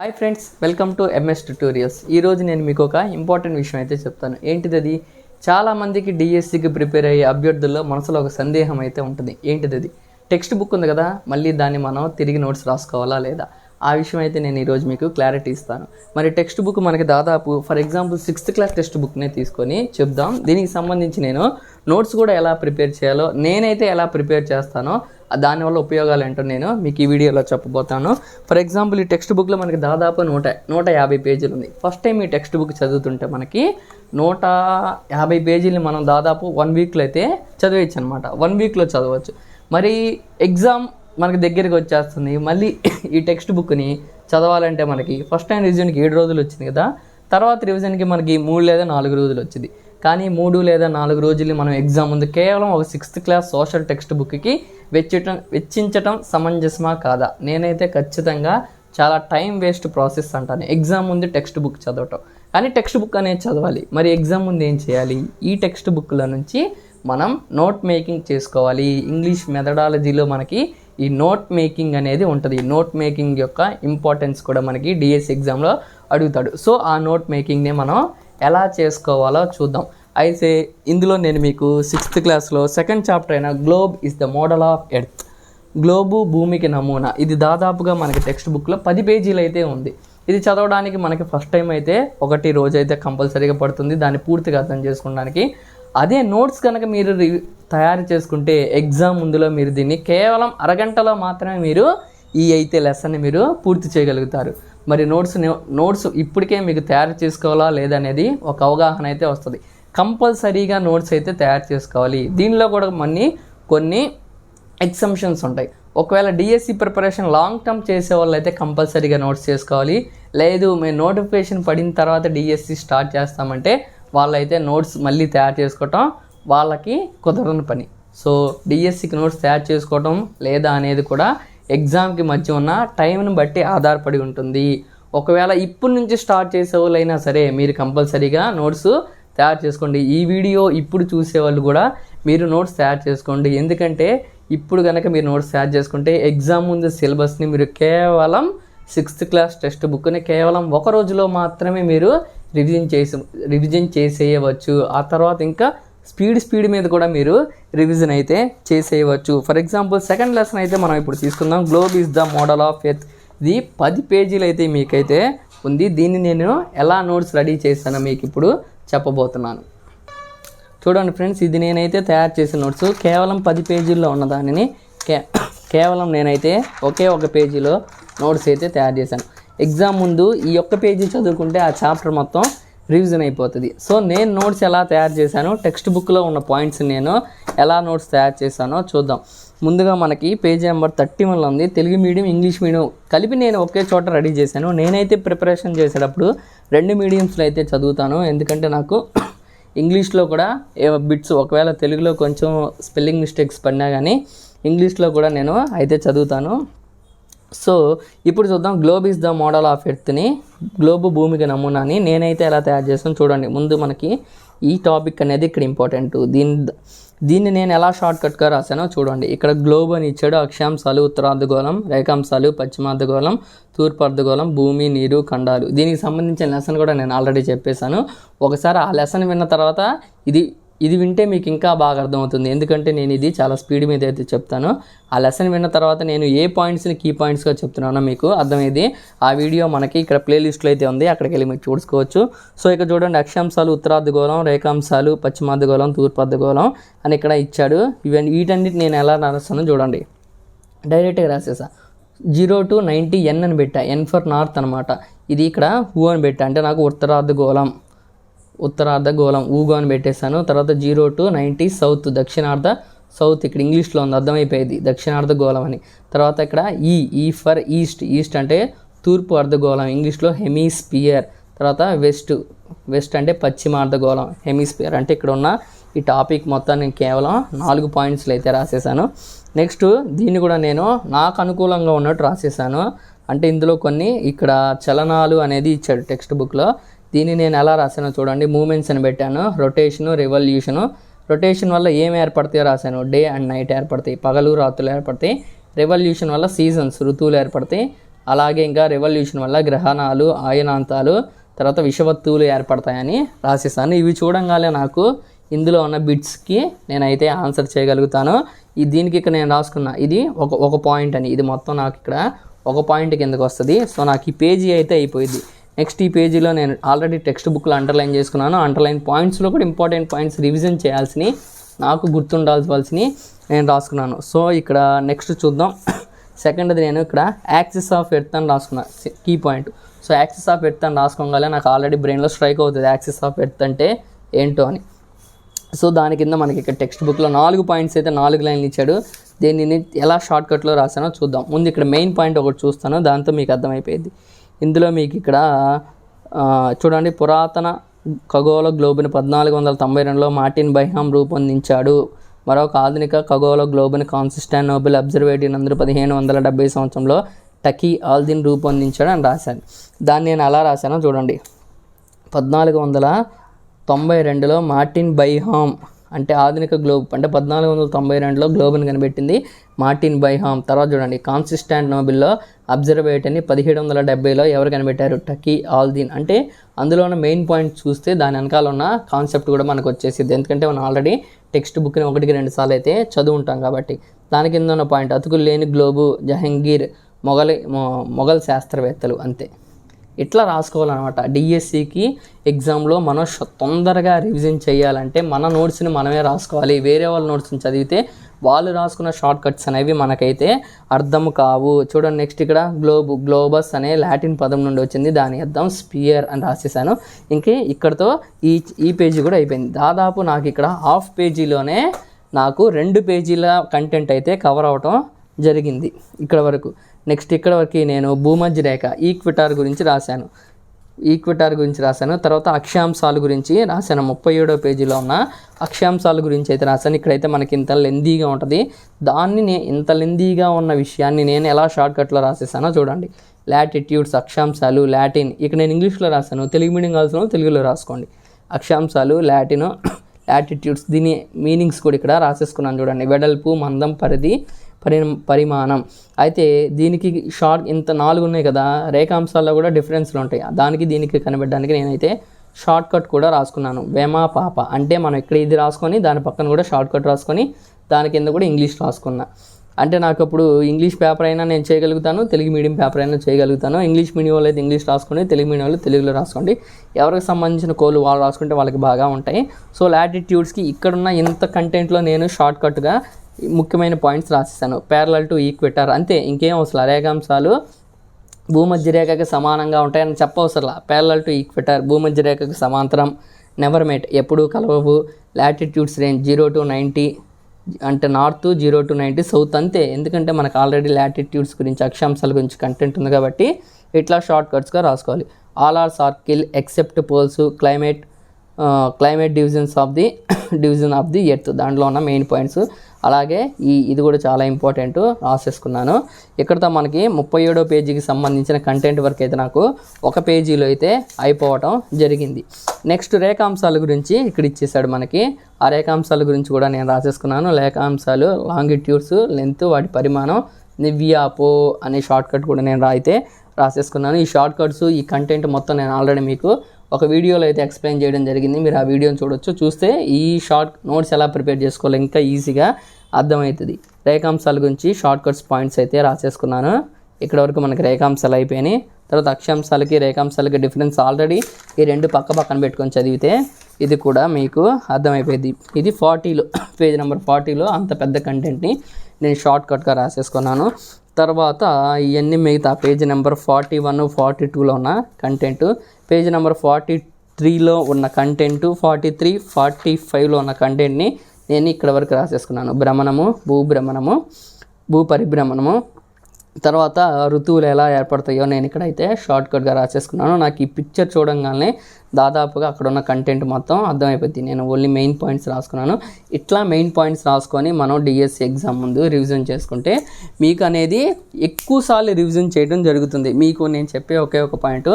Hi friends welcome to MS tutorials ఈరోజు నేను మీకు ఒక ఇంపార్టెంట్ విషయం అయితే చెప్తాను. ఏంటిది అది? చాలామందికి డిఎస్సికి ప్రిపేర్ అయ్యే అభ్యర్థుల్లో మనసులో ఒక సందేహం అయితే ఉంటుంది. ఏంటిది అది? టెక్స్ట్ బుక్ ఉంది కదా మళ్ళీ దాన్ని మనం తిరిగి నోట్స్ రాసుకోవాలా లేదా? ఆ విషయం అయితే నేను ఈరోజు మీకు క్లారిటీ ఇస్తాను. మరి టెక్స్ట్ బుక్ మనకి దాదాపు for example sixth class text బుక్నే తీసుకొని చెప్దాం. దీనికి సంబంధించి నేను నోట్స్ కూడా ఎలా ప్రిపేర్ చేయాలో నేనైతే ఎలా ప్రిపేర్ చేస్తానో దానివల్ల ఉపయోగాలు ఏంటో నేను మీకు ఈ వీడియోలో చెప్పబోతాను. ఫర్ ఎగ్జాంపుల్ ఈ టెక్స్ట్ బుక్లో మనకి దాదాపు నూట నూట యాభై పేజీలు ఉంది. ఫస్ట్ టైం ఈ టెక్స్ట్ బుక్ చదువుతుంటే మనకి నూట యాభై పేజీలు మనం దాదాపు వన్ వీక్లో అయితే చదివేయచ్చు అనమాట వన్ వీక్లో చదవచ్చు. మరి ఎగ్జామ్ మనకి దగ్గరికి వచ్చేస్తుంది. మళ్ళీ ఈ టెక్స్ట్ బుక్ని చదవాలంటే మనకి ఫస్ట్ టైం రివిజన్కి ఏడు రోజులు వచ్చింది కదా. తర్వాత రివిజన్కి మనకి మూడు లేదా నాలుగు రోజులు వచ్చింది. కానీ మూడు లేదా నాలుగు రోజులు మనం ఎగ్జామ్ ముందు కేవలం ఒక సిక్స్త్ క్లాస్ సోషల్ టెక్స్ట్ బుక్కి వెచ్చటం వెచ్చించటం సమంజసమా కాదా? నేనైతే ఖచ్చితంగా చాలా టైం వేస్ట్ ప్రాసెస్ అంటాను. ఎగ్జామ్ ముందు టెక్స్ట్ బుక్ చదవటం. కానీ టెక్స్ట్ బుక్ అనేది చదవాలి. మరి ఎగ్జామ్ ముందు ఏం చేయాలి? ఈ టెక్స్ట్ బుక్ల నుంచి మనం నోట్ మేకింగ్ చేసుకోవాలి. ఇంగ్లీష్ మెథడాలజీలో మనకి ఈ నోట్ మేకింగ్ అనేది ఉంటుంది. నోట్ మేకింగ్ యొక్క ఇంపార్టెన్స్ కూడా మనకి డిఎస్ ఎగ్జామ్లో అడుగుతాడు. సో ఆ నోట్ మేకింగ్నే మనం ఎలా చేసుకోవాలో చూద్దాం. అయితే ఇందులో నేను మీకు సిక్స్త్ క్లాస్లో సెకండ్ చాప్టర్ అయిన globe is the model of earth globe భూమికి నమూనా. ఇది దాదాపుగా మనకి టెక్స్ట్ బుక్లో పది పేజీలు అయితే ఉంది. ఇది చదవడానికి మనకి ఫస్ట్ టైం అయితే ఒకటి రోజు అయితే కంపల్సరీగా పడుతుంది. దాన్ని పూర్తిగా అర్థం చేసుకోవడానికి. అదే నోట్స్ కనుక మీరు రి- తయారు చేసుకుంటే ఎగ్జామ్ ముందులో మీరు దీన్ని కేవలం అరగంటలో మాత్రమే మీరు ఈ అయితే లెసన్ని మీరు పూర్తి చేయగలుగుతారు. మరి నోట్స్ నోట్స్ ఇప్పటికే మీకు తయారు చేసుకోవాలా లేదనేది ఒక అవగాహన అయితే వస్తుంది. కంపల్సరీగా నోట్స్ అయితే తయారు చేసుకోవాలి. దీనిలో కూడా మన్ని కొన్ని ఎగ్జంషన్స్ ఉంటాయి. ఒకవేళ డిఎస్సి ప్రిపరేషన్ లాంగ్ టర్మ్ చేసే వాళ్ళు అయితే కంపల్సరీగా నోట్స్ చేసుకోవాలి. లేదు మేము నోటిఫికేషన్ పడిన తర్వాత డిఎస్సి స్టార్ట్ చేస్తామంటే వాళ్ళైతే నోట్స్ మళ్ళీ తయారు చేసుకోవటం వాళ్ళకి కుదరని పని. సో డిఎస్సికి నోట్స్ తయారు చేసుకోవటం లేదా అనేది కూడా ఎగ్జామ్కి మధ్య ఉన్న టైంని బట్టి ఆధారపడి ఉంటుంది. ఒకవేళ ఇప్పటి నుంచి స్టార్ట్ చేసేవాళ్ళైనా సరే మీరు కంపల్సరీగా నోట్స్ తయారు చేసుకోండి. ఈ వీడియో ఇప్పుడు చూసే వాళ్ళు కూడా మీరు నోట్స్ తయారు చేసుకోండి. ఎందుకంటే ఇప్పుడు కనుక మీరు నోట్స్ తయారు చేసుకుంటే ఎగ్జామ్ ముందు సిలబస్ని మీరు కేవలం సిక్స్త్ క్లాస్ టెక్స్ట్ బుక్ని కేవలం ఒక రోజులో మాత్రమే మీరు రివిజన్ చేసి రివిజన్ చేసేయవచ్చు. ఆ తర్వాత ఇంకా స్పీడ్ స్పీడ్ మీద కూడా మీరు రివిజన్ అయితే చేసేయవచ్చు. ఫర్ ఎగ్జాంపుల్ సెకండ్ లెసన్ అయితే మనం ఇప్పుడు తీసుకుందాం. Globe is the model of earth ఇది పది పేజీలు అయితే మీకైతే ఉంది. దీన్ని నేను ఎలా నోట్స్ రెడీ చేశానో మీకు ఇప్పుడు చెప్పబోతున్నాను. చూడండి ఫ్రెండ్స్ ఇది నేనైతే తయారు చేసిన నోట్స్ కేవలం పది పేజీల్లో ఉన్న దానిని కే కేవలం నేనైతే ఒకే ఒక పేజీలో నోట్స్ అయితే తయారు చేశాను. ఎగ్జామ్ ముందు ఈ ఒక్క పేజీ చదువుకుంటే ఆ చాప్టర్ మొత్తం రివిజన్ అయిపోతుంది. సో నేను నోట్స్ ఎలా తయారు చేశాను టెక్స్ట్ బుక్లో ఉన్న పాయింట్స్ నేను ఎలా నోట్స్ తయారు చేశానో చూద్దాం. ముందుగా మనకి పేజీ నెంబర్ థర్టీ వన్లో ఉంది. తెలుగు మీడియం ఇంగ్లీష్ మీడియం కలిపి నేను ఒకే చోట రెడీ చేశాను. నేనైతే ప్రిపరేషన్ చేసేటప్పుడు రెండు మీడియంస్లో అయితే చదువుతాను. ఎందుకంటే నాకు ఇంగ్లీష్లో కూడా ఏ బిట్స్ ఒకవేళ తెలుగులో కొంచెం స్పెల్లింగ్ మిస్టేక్స్ పడినా కానీ ఇంగ్లీష్లో కూడా నేను అయితే చదువుతాను. సో ఇప్పుడు చూద్దాం. Globe is the model of ఎర్త్ని globe భూమికి నమూనాని నేనైతే ఎలా తయారు చేస్తాను చూడండి. ముందు మనకి ఈ టాపిక్ అనేది ఇక్కడ ఇంపార్టెంట్ దీని దీన్ని నేను ఎలా షార్ట్ కట్గా రాశానో చూడండి. ఇక్కడ గ్లోబ్ అని ఇచ్చాడు. అక్షాంశాలు ఉత్తరార్ధగోళం రేఖాంశాలు పశ్చిమార్ధగోళం తూర్పు అర్ధగోళం భూమి నీరు ఖండాలు. దీనికి సంబంధించిన లెసన్ కూడా నేను ఆల్రెడీ చెప్పేశాను. ఒకసారి ఆ లెసన్ విన్న తర్వాత ఇది ఇది వింటే మీకు ఇంకా బాగా అర్థమవుతుంది. ఎందుకంటే నేను ఇది చాలా స్పీడ్ మీద అయితే చెప్తాను. ఆ లెసన్ విన్న తర్వాత నేను ఏ పాయింట్స్ని కీ పాయింట్స్గా చెప్తున్నానో మీకు అర్థమైంది ఆ వీడియో మనకి ఇక్కడ ప్లేలిస్ట్లో అయితే ఉంది. అక్కడికి వెళ్ళి మీరు చూసుకోవచ్చు. సో ఇక్కడ చూడండి అక్షాంశాలు ఉత్తరార్ధగోళం రేఖాంశాలు పశ్చిమార్ధగోళం తూర్పార్ధగోళం అని ఇక్కడ ఇచ్చాడు. ఇవన్నీ వీటన్నిటి నేను ఎలా రాస్తానో చూడండి. డైరెక్ట్గా రాసేసా. జీరో టు నైంటీ ఎన్ అని పెట్టా. ఎన్ ఫర్ నార్త్ అనమాట ఇది ఇక్కడ హూ అని పెట్టా. అంటే నాకు ఉత్తరార్ధగోళం ఉత్తరార్ధ గోళం ఊగో అని పెట్టేశాను. తర్వాత జీరో టు నైంటీ సౌత్ దక్షిణార్ధ సౌత్. ఇక్కడ ఇంగ్లీష్లో ఉంది అర్థమైపోయేది దక్షిణార్ధ గోళం అని. తర్వాత ఇక్కడ ఈ ఈ ఫర్ ఈస్ట్. ఈస్ట్ అంటే తూర్పు అర్ధగోళం ఇంగ్లీష్లో హెమీస్పియర్. తర్వాత వెస్ట్ వెస్ట్ అంటే పశ్చిమ అర్ధగోళం హెమీస్పియర్. అంటే ఇక్కడ ఉన్న ఈ టాపిక్ మొత్తం నేను కేవలం నాలుగు పాయింట్స్లో అయితే రాసేసాను నెక్స్ట్ దీన్ని కూడా నేను నాకు అనుకూలంగా ఉన్నట్టు రాసేసాను అంటే ఇందులో కొన్ని ఇక్కడ చలనాలు అనేది ఇచ్చాడు టెక్స్ట్ బుక్లో. దీన్ని నేను ఎలా రాశానో చూడండి. మూమెంట్స్ అని పెట్టాను. రొటేషను రెవల్యూషను రొటేషన్ వల్ల ఏం ఏర్పడతాయో రాశాను. డే అండ్ నైట్ ఏర్పడతాయి. పగలు రాత్రులు ఏర్పడతాయి. రెవల్యూషన్ వల్ల సీజన్స్ ఋతువులు ఏర్పడతాయి. అలాగే ఇంకా రెవల్యూషన్ వల్ల గ్రహణాలు ఆయనాంతాలు తర్వాత విషవత్తువులు ఏర్పడతాయని రాసేసాను. ఇవి చూడంగానే నాకు ఇందులో ఉన్న బిట్స్కి నేనైతే ఆన్సర్ చేయగలుగుతాను. ఈ దీనికి ఇక్కడ నేను రాసుకున్న ఇది ఒక ఒక పాయింట్ అని. ఇది మొత్తం నాకు ఇక్కడ ఒక పాయింట్ కిందకు వస్తుంది. సో నాకు ఈ పేజీ అయితే అయిపోయింది. నెక్స్ట్ ఈ పేజీలో నేను ఆల్రెడీ టెక్స్ట్ బుక్లో అండర్లైన్ చేసుకున్నాను. అండర్లైన్ పాయింట్స్లో కూడా ఇంపార్టెంట్ పాయింట్స్ రివిజన్ చేయాల్సినవి నాకు గుర్తుండాల్సివలసినవి నేను రాసుకున్నాను. సో ఇక్కడ నెక్స్ట్ చూద్దాం. సెకండ్ది నేను ఇక్కడ యాక్సిస్ ఆఫ్ ఎర్త్ అని రాసుకున్నా. Key point. So axis of earth అని రాసుకోగానే నాకు ఆల్రెడీ బ్రెయిన్లో స్ట్రైక్ అవుతుంది. యాక్సిస్ ఆఫ్ ఎర్త్ అంటే ఏంటో అని. సో దాని కింద మనకి ఇక్కడ టెక్స్ట్ బుక్లో నాలుగు పాయింట్స్ అయితే నాలుగు లైన్లు ఇచ్చాడు. దీనిని ఎలా షార్ట్ కట్లో రాసానో చూద్దాం. ముందు ఇక్కడ మెయిన్ పాయింట్ ఒకటి చూస్తాను. దాంతో మీకు అర్థమైపోయింది. ఇందులో మీకు ఇక్కడ చూడండి పురాతన ఖగోళ గ్లోబుని పద్నాలుగు వందల తొంభై రెండులో మార్టిన్ బైహామ్ రూపొందించాడు. మరొక ఆధునిక ఖగోళ గ్లోబుని కాన్సిస్టానోబుల్ అబ్జర్వేటరీ నందు పదిహేను వందల డెబ్బై సంవత్సరంలో టకీ ఆల్దిన్ రూపొందించాడు అని రాశాను. దాన్ని నేను ఎలా రాశాను చూడండి. పద్నాలుగు వందల తొంభై రెండులో మార్టిన్ బైహామ్ అంటే ఆధునిక గ్లోబ్ అంటే పద్నాలుగు వందల తొంభై రెండులో గ్లోబ్ని కనిపెట్టింది మార్టిన్ బైహామ్. తర్వాత చూడండి కాన్సిస్టాంట్ నోబిల్లో అబ్జర్వేటర్ని పదిహేడు వందల డెబ్బైలో ఎవరు కనిపెట్టారు? టకీ ఆల్దీన్. అంటే అందులో ఉన్న మెయిన్ పాయింట్ చూస్తే దాని వెనకాల ఉన్న కాన్సెప్ట్ కూడా మనకు వచ్చేసింది ఎందుకంటే మనం ఆల్రెడీ టెక్స్ట్ బుక్ని ఒకటికి రెండు సార్లు అయితే చదువుంటాం కాబట్టి. దాని కింద ఉన్న పాయింట్ అతుకులు లేని గ్లోబు జహంగీర్ మొఘల్ మొ- మొఘల్ శాస్త్రవేత్తలు అంతే. ఇట్లా రాసుకోవాలన్నమాట? డిఎస్సికి ఎగ్జామ్లో మనం తొందరగా రివిజన్ చేయాలంటే మన నోట్స్ని మనమే రాసుకోవాలి. వేరే వాళ్ళ నోట్స్ని చదివితే వాళ్ళు రాసుకున్న షార్ట్ కట్స్ అనేవి మనకైతే అర్థం కావు. చూడండి నెక్స్ట్ ఇక్కడ గ్లోబ్ గ్లోబస్ అనే లాటిన్ పదం నుండి వచ్చింది. దాని అర్థం స్పియర్ అని రాసేసాను. ఇంకే ఇక్కడతో ఈ ఈ పేజీ కూడా అయిపోయింది. దాదాపు నాకు ఇక్కడ హాఫ్ పేజీలోనే నాకు రెండు పేజీల కంటెంట్ అయితే కవర్ అవటం జరిగింది. ఇక్కడ వరకు నెక్స్ట్ ఇక్కడ వరకు నేను భూమధ్య రేఖ ఈక్విటార్ గురించి రాశాను. ఈక్విటార్ గురించి రాశాను. తర్వాత అక్షాంశాల గురించి రాశాను. ముప్పై ఏడో పేజీలో ఉన్న అక్షాంశాల గురించి అయితే రాశాను. ఇక్కడైతే మనకి ఇంత లెందీగా ఉంటుంది. దాన్ని నేను ఇంత లెందీగా ఉన్న విషయాన్ని నేను ఎలా షార్ట్కట్లో రాసేసానో చూడండి. లాటిట్యూడ్స్ అక్షాంశాలు లాటిన్. ఇక్కడ నేను ఇంగ్లీష్లో రాశాను. తెలుగు మీడియం కావాల్సిన తెలుగులో రాసుకోండి. అక్షాంశాలు లాటిన్ లాటిట్యూడ్స్ దీని మీనింగ్స్ కూడా ఇక్కడ రాసేసుకున్నాను చూడండి. వెడల్పు మందం పరిధి పరి పరిమాణం. అయితే దీనికి షార్ట్ ఇంత నాలుగు ఉన్నాయి కదా రేఖాంశాల్లో కూడా డిఫరెన్స్లు ఉంటాయి. దానికి దీనికి కనిపెట్టడానికి నేనైతే షార్ట్ కట్ కూడా రాసుకున్నాను. వేమా పాప అంటే మనం ఇక్కడ ఇది రాసుకొని దాని పక్కన కూడా షార్ట్ కట్ రాసుకొని దాని కింద కూడా ఇంగ్లీష్ రాసుకున్నా. అంటే నాకు అప్పుడు ఇంగ్లీష్ పేపర్ అయినా నేను చేయగలుగుతాను తెలుగు మీడియం పేపర్ అయినా చేయగలుగుతాను. ఇంగ్లీష్ మీడియం వాళ్ళు అయితే ఇంగ్లీష్ రాసుకోండి తెలుగు మీడియం వాళ్ళు తెలుగులో రాసుకోండి. ఎవరికి సంబంధించిన కోళ్ళు వాళ్ళు రాసుకుంటే వాళ్ళకి బాగా ఉంటాయి. సో లాటిట్యూడ్స్కి ఇక్కడున్న ఇంత కంటెంట్లో నేను షార్ట్ కట్గా ముఖ్యమైన పాయింట్స్ రాసేసాను ప్యారలల్ టు ఈక్వెటర్ అంతే ఇంకేం అవసరం? రేఖాంశాలు భూమధ్య రేఖకు సమానంగా ఉంటాయని చెప్పవసరలా? ప్యారలల్ టు ఈక్వెటర్ భూమధ్య రేఖకు సమాంతరం. నెవర్ మేట్ ఎప్పుడూ కలవవు. Latitudes range zero to ninety అంటే north zero to ninety south అంతే. ఎందుకంటే మనకు ఆల్రెడీ లాటిట్యూడ్స్ గురించి అక్షాంశాల గురించి కంటెంట్ ఉంది కాబట్టి ఇట్లా షార్ట్ కట్స్గా రాసుకోవాలి. All are circle except poles climate climate divisions of the division of the earth దాంట్లో ఉన్న మెయిన్ పాయింట్స్ అలాగే ఈ ఇది కూడా చాలా ఇంపార్టెంట్ రాసేసుకున్నాను. ఇక్కడతో మనకి ముప్పై ఏడో పేజీకి సంబంధించిన కంటెంట్ వరకు అయితే నాకు ఒక పేజీలో అయితే అయిపోవటం జరిగింది. నెక్స్ట్ రేఖాంశాల గురించి ఇక్కడ ఇచ్చేసాడు మనకి. ఆ రేఖాంశాల గురించి కూడా నేను రాసేసుకున్నాను. రేఖాంశాలు లాంగిట్యూడ్స్ లెంత్ వాటి పరిమాణం నివ్యాపో అనే షార్ట్ కట్ కూడా నేను రాయితే రాసేసుకున్నాను. ఈ షార్ట్ కట్స్ ఈ కంటెంట్ మొత్తం నేను ఆల్రెడీ మీకు ఒక వీడియోలో అయితే ఎక్స్ప్లెయిన్ చేయడం జరిగింది. మీరు ఆ వీడియోని చూడొచ్చు. చూస్తే ఈ షార్ట్ నోట్స్ ఎలా ప్రిపేర్ చేసుకోవాలి ఇంకా ఈజీగా అర్థమవుతుంది. రేఖాంశాల గురించి షార్ట్ కట్స్ పాయింట్స్ అయితే రాసేసుకున్నాను. ఇక్కడ వరకు మనకి రేఖాంశాలు అయిపోయినాయి. తర్వాత అక్షాంశాలకి రేఖాంశాలకి డిఫరెన్స్ ఆల్రెడీ ఈ రెండు పక్క పక్కన పెట్టుకొని చదివితే ఇది కూడా మీకు అర్థమైపోయింది. ఇది ఫార్టీలో పేజ్ నెంబర్ ఫార్టీలో అంత పెద్ద కంటెంట్ని నేను షార్ట్ కట్గా రాసేసుకున్నాను. తర్వాత ఇవన్నీ మిగతా page number forty one forty టూలో ఉన్న కంటెంట్ పేజ్ నెంబర్ ఫార్టీ త్రీలో ఉన్న కంటెంట్ ఫార్టీ త్రీ ఫార్టీ ఫైవ్లో ఉన్న కంటెంట్ని నేను ఇక్కడ వరకు రాసేసుకున్నాను. భ్రమణము భూభ్రమణము భూ పరిభ్రమణము తర్వాత ఋతువులు ఎలా ఏర్పడతాయో నేను ఇక్కడైతే షార్ట్ కట్గా రాసేసుకున్నాను. నాకు ఈ పిక్చర్ చూడంగానే దాదాపుగా అక్కడ ఉన్న కంటెంట్ మొత్తం అర్థమైపోద్ది. నేను ఓన్లీ మెయిన్ పాయింట్స్ రాసుకున్నాను. ఇట్లా మెయిన్ పాయింట్స్ రాసుకొని మనం డిఎస్సి ఎగ్జామ్ ముందు రివిజన్ చేసుకుంటే మీకు అనేది ఎక్కువసార్లు రివిజన్ చేయడం జరుగుతుంది. మీకు నేను చెప్పే ఒకే ఒక పాయింట్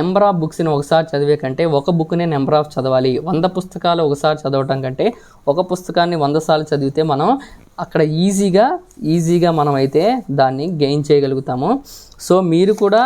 నెంబర్ ఆఫ్ బుక్స్ని ఒకసారి చదివే కంటే ఒక బుక్నే నెంబర్ ఆఫ్ చదవాలి. వంద పుస్తకాలు ఒకసారి చదవటం కంటే ఒక పుస్తకాన్ని వంద సార్లు చదివితే మనం అక్కడ ఈజీగా ఈజీగా మనం అయితే దాన్ని గెయిన్ చేయగలుగుతాము. సో మీరు కూడా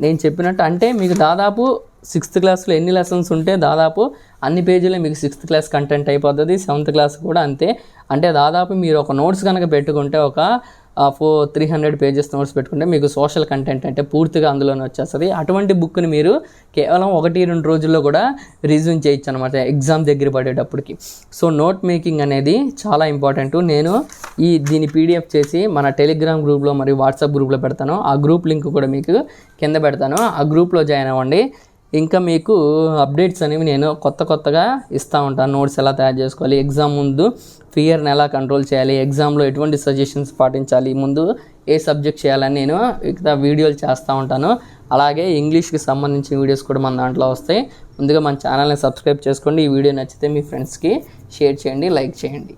నేను చెప్పినట్టు అంటే మీకు దాదాపు సిక్స్త్ క్లాస్లో ఎన్ని లెసన్స్ ఉంటే దాదాపు అన్ని పేజీలో మీకు సిక్స్త్ క్లాస్ కంటెంట్ అయిపోతుంది. సెవెంత్ క్లాస్ కూడా అంతే. అంటే దాదాపు మీరు ఒక నోట్స్ కనుక పెట్టుకుంటే ఒక four three hundred pages notes పెట్టుకుంటే మీకు సోషల్ కంటెంట్ అంటే పూర్తిగా అందులోనే వచ్చేస్తుంది. అటువంటి బుక్ని మీరు కేవలం ఒకటి రెండు రోజుల్లో కూడా రిజ్యూమ్ చేయొచ్చు అనమాట ఎగ్జామ్ దగ్గర పడేటప్పటికి. సో నోట్ మేకింగ్ అనేది చాలా ఇంపార్టెంట్. నేను ఈ దీని పీడిఎఫ్ చేసి మన టెలిగ్రామ్ గ్రూప్లో మరియు వాట్సాప్ గ్రూప్లో పెడతాను. ఆ గ్రూప్ లింక్ కూడా మీకు కింద పెడతాను. ఆ గ్రూప్లో జాయిన్ అవ్వండి. ఇంకా మీకు అప్డేట్స్ అనేవి నేను కొత్త కొత్తగా ఇస్తూ ఉంటాను. నోట్స్ ఎలా తయారు చేసుకోవాలి ఎగ్జామ్ ముందు ఫియర్ని ఎలా కంట్రోల్ చేయాలి ఎగ్జామ్లో ఎటువంటి సజెషన్స్ పాటించాలి ముందు ఏ సబ్జెక్ట్ చేయాలని నేను ఇక్కడ వీడియోలు చేస్తూ ఉంటాను. అలాగే ఇంగ్లీష్కి సంబంధించిన వీడియోస్ కూడా మన దాంట్లో వస్తాయి. ముందుగా మన ఛానల్ని సబ్స్క్రైబ్ చేసుకోండి. ఈ వీడియో నచ్చితే మీ ఫ్రెండ్స్కి షేర్ చేయండి లైక్ చేయండి.